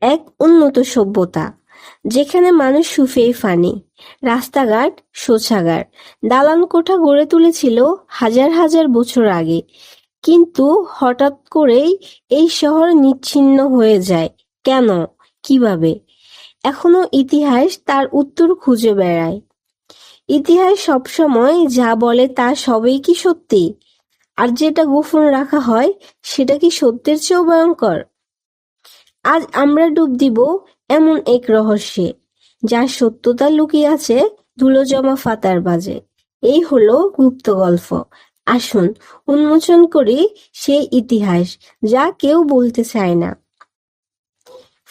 এক উন্নত সভ্যতা, যেখানে মানুষ সুফেই ফানি, রাস্তাঘাট শৌচাগার, দালান কোঠা গড়ে তুলেছিল হাজার হাজার বছর আগে। কিন্তু হঠাৎ করেই এই শহর নিচ্ছিন্ন হয়ে যায়। কেন? কীভাবে? এখনও ইতিহাস তার উত্তর খুঁজে বেড়ায়। ইতিহাস সবসময় যা বলে তা সবই কি সত্যি? আর যেটা গোপন রাখা হয়, সেটা কি সত্যের চেয়েও ভয়ঙ্কর? আজ আমরা ডুব দিব এমন এক রহস্যে যার সত্যতা লুকিয়ে আছে ধুলো জমা ফাতার বাজে। এই হলো গুপ্ত গল্প। আসুন, উন্মোচন করি সেই ইতিহাস, যা কেউ বলতে চায় না।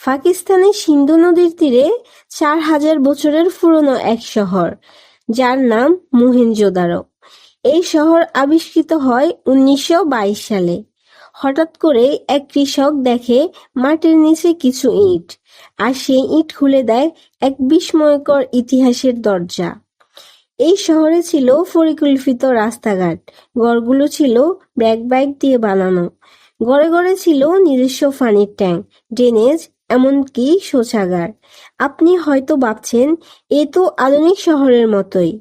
পাকিস্তানের সিন্ধু নদীর তীরে চার হাজার বছরের পুরনো এক শহর, যার নাম মোহেনজোদারো এই শহর আবিষ্কৃত হয় উনিশশো বাইশ সালে। হঠাৎ করে এক কৃষক দেখে মাটির নিচে কিছু ইট, আর সেই ইট খুলে দেয় এক বিস্ময়কর ইতিহাসের দরজা। এই শহরে ছিল পরিকল্পিত রাস্তাঘাট। গড়গুলো ছিল ব্যাগ ব্যাগ দিয়ে বানানো। গড়ে গড়ে ছিল নিজস্ব পানির ট্যাঙ্ক, ড্রেনেজ, এমনকি শৌচাগার। আপনি হয়তো ভাবছেন, এ তো আধুনিক শহরের মতোই।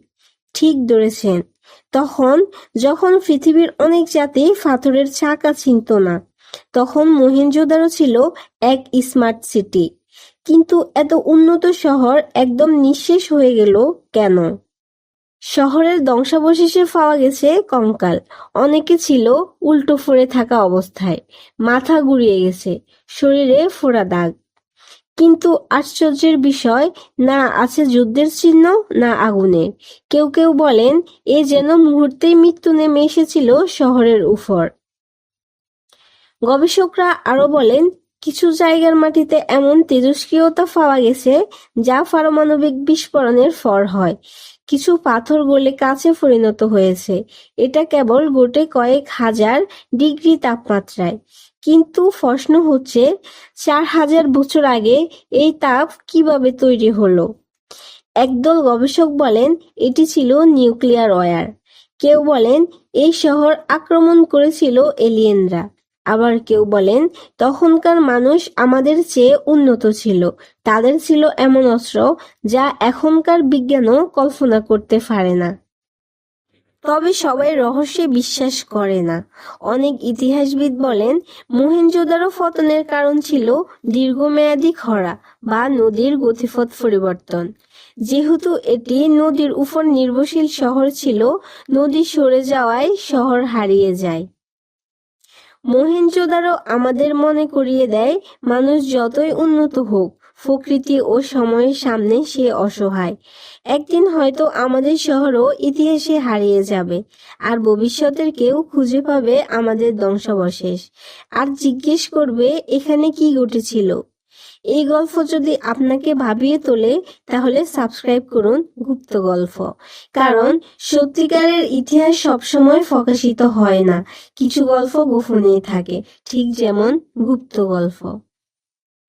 ঠিক ধরেছেন তখন যখন পৃথিবীর অনেক জাতি পাথরের চাকা চিনত না, তখন মহেঞ্জোদারো ছিল এক স্মার্ট সিটি কিন্তু এত উন্নত শহর একদম নিঃশেষ হয়ে গেল কেন? শহরের ধ্বংসাবশেষে পাওয়া গেছে কঙ্কাল। অনেকে ছিল উল্টো ফরে থাকা অবস্থায়। মাথা গুড়িয়ে গেছে। শরীরে ফোড়া দাগ। কিন্তু আশ্চর্যের বিষয়, না আছে যুদ্ধের চিহ্ন, না আগুনের। কেউ কেউ বলেন, এ যেন মুহূর্তেই মৃত্যু নেমে এসেছিল শহরের উপর। গবেষকরা আরও বলেন কিছু জায়গার মাটিতে এমন তেজস্ক্রিয়তা পাওয়া গেছে যা পারমাণবিক বিস্ফোরণের ফর হয়। কিছু পাথর গলে কাছে পরিণত হয়েছে। এটা কেবল গোটে কয়েক হাজার ডিগ্রি তাপমাত্রায়। কিন্তু প্রশ্ন হচ্ছে, চার হাজার বছর আগে এই তাপ কীভাবে তৈরি হলো? একদল গবেষক বলেন, এটি ছিল নিউক্লিয়ার ওয়ার কেউ বলেন, এই শহর আক্রমণ করেছিল এলিয়েনরা। আবার কেউ বলেন, তখনকার মানুষ আমাদের চেয়ে উন্নত ছিল। তাদের ছিল এমন অস্ত্র যা এখনকার বিজ্ঞানও কল্পনা করতে পারে না। তবে সবাই রহস্যে বিশ্বাস করে না। অনেক ইতিহাসবিদ বলেন মহেঞ্জোদারো পতনের কারণ ছিল দীর্ঘমেয়াদী খরা বা নদীর গতিপথ পরিবর্তন। যেহেতু এটি নদীর উপর নির্ভরশীল শহর ছিল, নদী সরে যাওয়ায় শহর হারিয়ে যায়। মহেঞ্জোদারো আমাদের মনে করিয়ে দেয়, মানুষ যতই উন্নত হোক, প্রকৃতি ও সময়ের সামনে সে অসহায়। একদিন হয়তো আমাদের শহরও ইতিহাসে হারিয়ে যাবে, আর ভবিষ্যতের কেউ খুঁজে পাবে আমাদের ধ্বংসাবশেষ। আর জিজ্ঞেস করবে, এখানে কি ঘটেছিল? এই গল্প যদি আপনাকে ভাবিয়ে তোলে, তাহলে সাবস্ক্রাইব করুন গুপ্ত গল্প। কারণ সত্যিকারের ইতিহাস সবসময় প্রকাশিত হয় না, কিছু গল্প গোপনেই থাকে, ঠিক যেমন গুপ্ত গল্প।